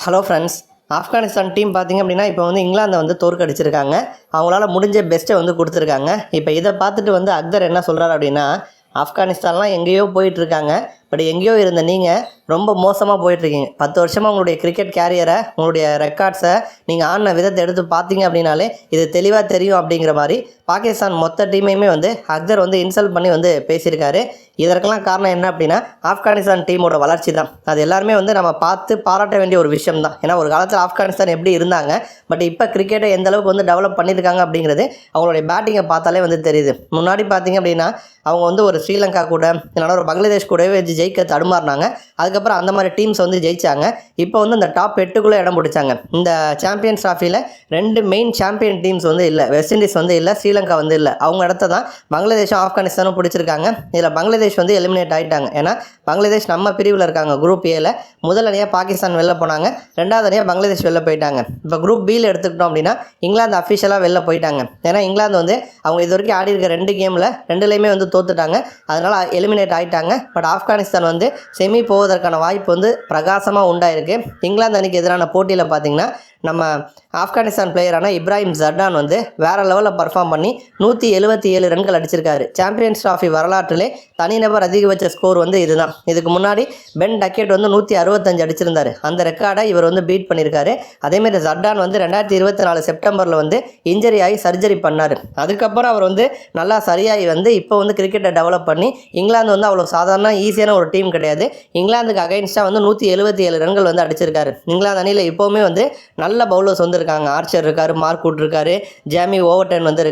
Hello friends Afghanistan team பார்த்தீங்க அப்படின்னா இப்போ வந்து இங்கிலாந்தை வந்து தோற்கடிச்சிருக்காங்க அவங்களால முடிஞ்ச பெஸ்ட்டை வந்து கொடுத்துருக்காங்க. இப்போ இதை பார்த்துட்டு வந்து அக்தர் என்ன சொல்கிறாரு அப்படின்னா ஆப்கானிஸ்தான்லாம் எங்கேயோ போயிட்டுருக்காங்க பட் எங்கேயோ இருந்த நீங்கள் ரொம்ப மோசமாக போயிட்டுருக்கீங்க. பத்து வருஷமாக உங்களுடைய கிரிக்கெட் கேரியரை உங்களுடைய ரெக்கார்ட்ஸை நீங்கள் ஆடின விதத்தை எடுத்து பார்த்தீங்க அப்படின்னாலே இது தெளிவாக தெரியும் அப்படிங்கிற மாதிரி பாகிஸ்தான் மொத்த டீமையுமே வந்து அக்தர் வந்து இன்சல்ட் பண்ணி வந்து பேசியிருக்காரு. இதற்கெல்லாம் காரணம் என்ன அப்படின்னா ஆப்கானிஸ்தான் டீமோட வளர்ச்சி தான். அது எல்லாருமே வந்து நம்ம பார்த்து பாராட்ட வேண்டிய ஒரு விஷயம் தான். ஏன்னா ஒரு காலத்தில் ஆப்கானிஸ்தான் எப்படி இருந்தாங்க பட் இப்போ கிரிக்கெட்டை எந்த அளவுக்கு வந்து டெவலப் பண்ணியிருக்காங்க அப்படிங்கிறது அவங்களுடைய பேட்டிங்கை பார்த்தாலே வந்து தெரியுது. முன்னாடி பார்த்தீங்க அப்படின்னா அவங்க வந்து ஒரு ஸ்ரீலங்கா கூட இல்லைனா ஒரு பங்களாதேஷ் கூடவே வச்சு ஜெயிக்க தடுமாறினாங்க. அதுக்கப்புறம் அந்த மாதிரி டீம்ஸ் வந்து ஜெயித்தாங்க இப்போ வந்து இந்த டாப் எட்டுக்குள்ளே இடம் பிடிச்சாங்க. இந்த சாம்பியன்ஸ் ட்ராஃபியில் ரெண்டு மெயின் சாம்பியன் டீம்ஸ் வந்து இல்லை. வெஸ்ட் இண்டீஸ் வந்து இல்லை ஸ்ரீலங்கா வந்து இல்லை. அவங்க இடத்த தான் பங்களாதேஷும் ஆப்கானிஸ்தானும் பிடிச்சிருக்காங்க. இதில் பங்களாதேஷ் வந்து எலிமினேட் ஆகிட்டாங்க ஏன்னா பங்களாதேஷ் நம்ம பிரிவில் இருக்காங்க. குரூப் ஏல முதல் அணியாக பாகிஸ்தான் வெளில போனாங்க. ரெண்டாவது அணியாக பங்களாதேஷ் வெளில போயிட்டாங்க. இப்போ குரூப் பியில் எடுத்துக்கிட்டோம் அப்படின்னா இங்கிலாந்து அஃபிஷியலாக வெளில போயிட்டாங்க. ஏன்னா இங்கிலாந்து வந்து அவங்க இது வரைக்கும் ஆடி இருக்க ரெண்டு கேமில் ரெண்டுலேயுமே வந்து தோத்துட்டாங்க. அதனால் எலிமினேட் ஆகிட்டாங்க பட் ஆப்கானிஸ்தான் வந்து செமி போவதற்கான வாய்ப்பு வந்து பிரகாசமாக உண்டாயிருக்கு. இங்கிலாந்து அணிக்கு எதிரான போட்டியில் பார்த்தீங்கன்னா நம்ம ஆப்கானிஸ்தான் பிளேயரான இப்ராஹிம் ஜர்டான் வந்து வேறு லெவலில் பர்ஃபார்ம் பண்ணி நூற்றி எழுபத்தி ஏழு ரன்கள் அடிச்சிருக்காரு. சாம்பியன்ஸ் ட்ராஃபி வரலாற்றிலே தனிநபர் அதிகபட்ச ஸ்கோர் வந்து இதுதான். இதுக்கு முன்னாடி பென் டக்கெட் வந்து நூற்றி அறுபத்தஞ்சு அடிச்சிருந்தார். அந்த ரெக்கார்டை இவர் வந்து பீட் பண்ணியிருக்காரு அதேமாரி ஜர்டான் வந்து ரெண்டாயிரத்தி இருபத்தி நாலு செப்டம்பரில் வந்து இன்ஜரி ஆகி சர்ஜரி பண்ணார். அதுக்கப்புறம் அவர் வந்து நல்லா சரியாகி வந்து இப்போ வந்து கிரிக்கெட்டை டெவலப் பண்ணி இங்கிலாந்து வந்து அவ்வளோ சாதாரண ஈஸியான ஒரு டீம் கிடையாது. இங்கிலாந்துக்கு அகைன்ஸ்டாக வந்து நூற்றி எழுபத்தி ஏழு ரன்கள் வந்து அடிச்சிருக்காரு. இங்கிலாந்து அணியில் இப்போவுமே வந்து நல்ல பவுலர்ஸ் வந்து இருக்காங்க ஆர்ச்சர் இருக்காரு மார்க்வுட் இருக்காரு ஜாமி ஓவர்டன் வந்து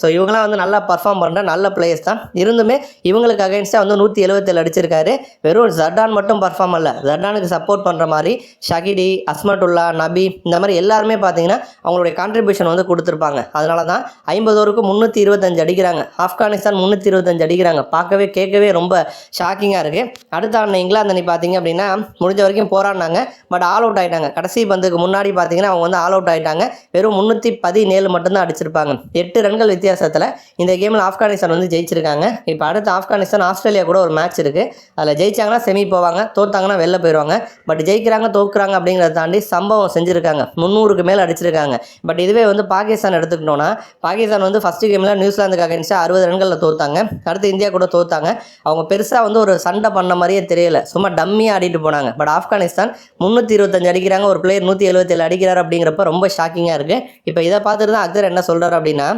ஸோ இவங்களாம் வந்து நல்லா பர்ஃபார்ம் பண்ணுற நல்ல பிளேயர்ஸ் தான். இருந்துமே இவங்களுக்கு அகைன்ஸ்டாக வந்து நூற்றி எழுபத்தேழு அடிச்சிருக்காரு. வெறும் ஜர்டான் மட்டும் பர்ஃபார்ம் அல்ல. ஜர்டானுக்கு சப்போர்ட் பண்ணுற மாதிரி ஷகிடி அஸ்மட்டுல்லா நபி இந்த மாதிரி எல்லாருமே பார்த்தீங்கன்னா அவங்களுடைய கான்ட்ரிபியூஷன் வந்து கொடுத்துருப்பாங்க. அதனால தான் ஐம்பது ஓவருக்கு முந்நூற்றி இருபத்தஞ்சு அடிக்கிறாங்க. ஆப்கானிஸ்தான் முந்நூற்றி இருபத்தஞ்சு அடிக்கிறாங்க. பார்க்கவே கேட்கவே ரொம்ப ஷாக்கிங்காக இருக்குது அடுத்த ஆண்டு இங்கிலாந்து அணி பார்த்தீங்க அப்படின்னா முடிஞ்ச வரைக்கும் போராடினாங்க. பட் ஆல் அவுட் ஆகிட்டாங்க கடைசி பந்துக்கு முன்னாடி பார்த்தீங்கன்னா அவங்க வந்து ஆல் அவுட் ஆகிட்டாங்க வெறும் முந்நூற்றி பதினேழு மட்டும்தான் அடிச்சிருப்பாங்க. எட்டு ரன்கள் வித்தியாசத்தில் இந்த கேமில் ஆப்கானிஸ்தான் வந்து ஜெயிச்சிருக்காங்க. இப்போ அடுத்து ஆப்கானிஸ்தான் ஆஸ்திரேலியா கூட ஒரு மேட்ச் இருக்குது அதில் ஜெயிச்சாங்கன்னா செமி போவாங்க தோத்தாங்கன்னா வெளில போயிடுவாங்க பட் ஜெயிக்கிறாங்க தோக்குறாங்க அப்படிங்கிறத தாண்டி சம்பவம் செஞ்சுருக்காங்க. முந்நூறுக்கு மேலே அடிச்சிருக்காங்க. பட் இதுவே வந்து பாகிஸ்தான் எடுத்துக்கிட்டோன்னா பாகிஸ்தான் வந்து ஃபஸ்ட்டு கேமில் நியூசிலாந்துக்கு அகேன்ஸ்டாக அறுபது ரன்களில் தோத்தாங்க. அடுத்து இந்தியா கூட தோத்தாங்க. அவங்க பெருசாக வந்து ஒரு சண்டை பண்ண மாதிரியே தெரியல. சும்மா டம்மியாக ஆடிட்டு போனாங்க. பட் ஆப்கானிஸ்தான் முந்நூற்றி இருபத்தஞ்சு அடிக்கிறாங்க. ஒரு பிளேயர் நூற்றி எழுபத்தேழு அடிக்கிறார். அப்படிங்கிறப்ப ரொம்ப ஷாக்கிங்காக இருக்குது இப்போ இதை பார்த்துட்டு தான் அக்தர் என்ன சொல்கிறார் அப்படின்னா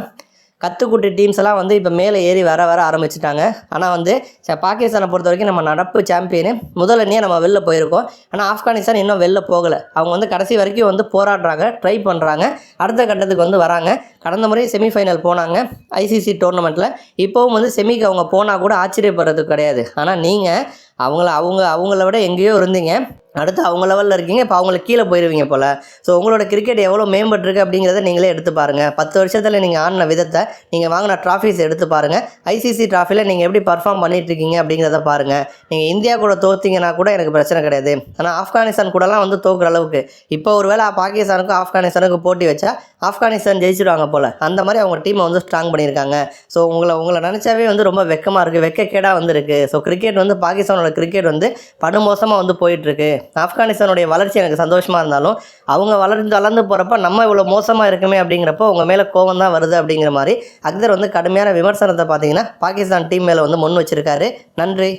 கத்துக்குட்டி டீம்ஸ் எல்லாம் வந்து இப்போ மேலே ஏறி வர வர ஆரம்பிச்சிட்டாங்க. ஆனால் வந்து பாகிஸ்தானை பொறுத்த வரைக்கும் நம்ம நடப்பு சாம்பியனு முதல் அணியாக நம்ம வெளில போயிருக்கோம். ஆனால் ஆப்கானிஸ்தான் இன்னும் வெளில போகலை. அவங்க வந்து கடைசி வரைக்கும் வந்து போராடுறாங்க ட்ரை பண்ணுறாங்க அடுத்த கட்டத்துக்கு வந்து வராங்க. கடந்த முறை செமிஃபைனல் போனாங்க ஐசிசி டோர்னமெண்ட்டில் இப்போவும் வந்து செமிக்கு அவங்க போனால் கூட ஆச்சரியப்படுறது கிடையாது. ஆனால் நீங்கள் அவங்கள அவங்க அவங்கள விட எங்கேயோ இருந்தீங்க. அடுத்து அவங்க லெவலில் இருக்கீங்க இப்போ அவங்களுக்கு கீழே போயிடுவீங்க போல். ஸோ உங்களோட கிரிக்கெட் எவ்வளோ மேம்பட்டுருக்கு அப்படிங்கிறத நீங்களே எடுத்து பாருங்கள் பத்து வருஷத்தில் நீங்கள் ஆடின விதத்தை நீங்கள் வாங்கின ட்ராஃபிஸ் எடுத்து பாருங்கள் ஐசிசி ட்ராஃபியில் நீங்கள் எப்படி பர்ஃபார்ம் பண்ணிட்டு இருக்கீங்க அப்படிங்கிறத பாருங்கள் நீங்கள் இந்தியா கூட தோத்தீங்கன்னா கூட எனக்கு பிரச்சனை கிடையாது. ஆனால் ஆப்கானிஸ்தான் கூடலாம் வந்து தோக்குற அளவுக்கு. இப்போ ஒரு வேளை பாகிஸ்தானுக்கும் ஆப்கானிஸ்தானுக்கும் போட்டி வச்சா ஆப்கானிஸ்தான் ஜெயிச்சிடுவாங்க போல். அந்த மாதிரி அவங்க டீமை வந்து ஸ்ட்ராங் பண்ணியிருக்காங்க. ஸோ உங்களை உங்களை நினச்சாவே வந்து ரொம்ப வெக்கமாக இருக்குது வெக்கக்கேடாக வந்துருக்கு. ஸோ கிரிக்கெட் வந்து பாகிஸ்தானோட கிரிக்கெட் வந்து படுமோசமாக வந்து போயிட்டுருக்கு ஆப்கானிஸ்தானுடைய வளர்ச்சி எனக்கு சந்தோஷமாக இருந்தாலும் அவங்க வளர்ந்து வளர்ந்து போகிறப்ப நம்ம இவ்வளோ மோசமாக இருக்குமே அப்படிங்கிறப்போ உங்கள் மேலே கோவம் தான் வருது அப்படிங்கிற மாதிரி அக்தர் வந்து கடுமையான விமர்சனத்தை பார்த்தீங்கன்னா பாகிஸ்தான் டீம் மேலே வந்து முன் வச்சிருக்காரு. நன்றி.